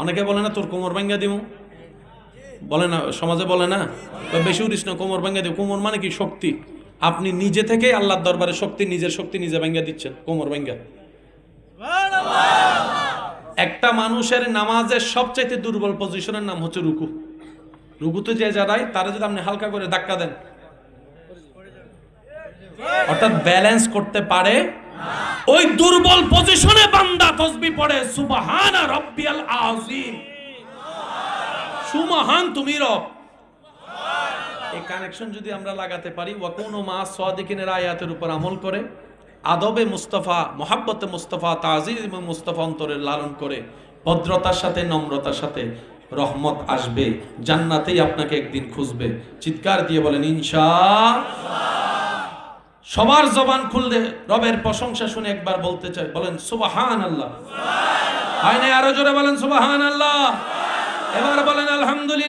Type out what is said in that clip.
অনেকে বলে না, তোর কোমর ভাঙ্গা দিব বলে না, সমাজে বলে না বেশি উড়িস না, কোমর ভাঙ্গা দিব কোমর মানে কি? শক্তি। আপনি নিজে থেকেই আল্লাহর দরবারে শক্তি, নিজের শক্তি নিজে ভাঙ্গা দিচ্ছেন, কোমর ভাঙ্গা। একটা মানুষের নামাজের সবচাইতে দুর্বল পজিশনের নাম হচ্ছে রুকু। রুকুতে যে যারাই তারা যদি আপনি হালকা করে ধাক্কা দেন, অর্থাৎ ব্যালেন্স করতে পারে, ওই দুর্বল পজিশনে বান্দা পড়ে, সুবহানা রাব্বিয়াল আযীম। সুমহান তুমি রব। এই কানেকশন যদি আমরা লাগাতে পারি মা আয়াতের উপর আমল করে, আদবে মুস্তাফা, মোহাব্বতে মুস্তাফা, তাজিজ মুস্তাফা অন্তরের লালন করে, ভদ্রতার সাথে, নম্রতার সাথে রহমত আসবে, জান্নাতেই আপনাকে একদিন খুঁজবে। চিৎকার দিয়ে বলেন, ইনশা সবার জবান খুললে রবের প্রশংসা শুনে একবার বলতে চাই, বলেন সুবাহান আল্লাহ হয় না আরও জোরে বলেন সুবাহান আল্লাহ এবার বলেন, আলহামদুলিল্লাহ।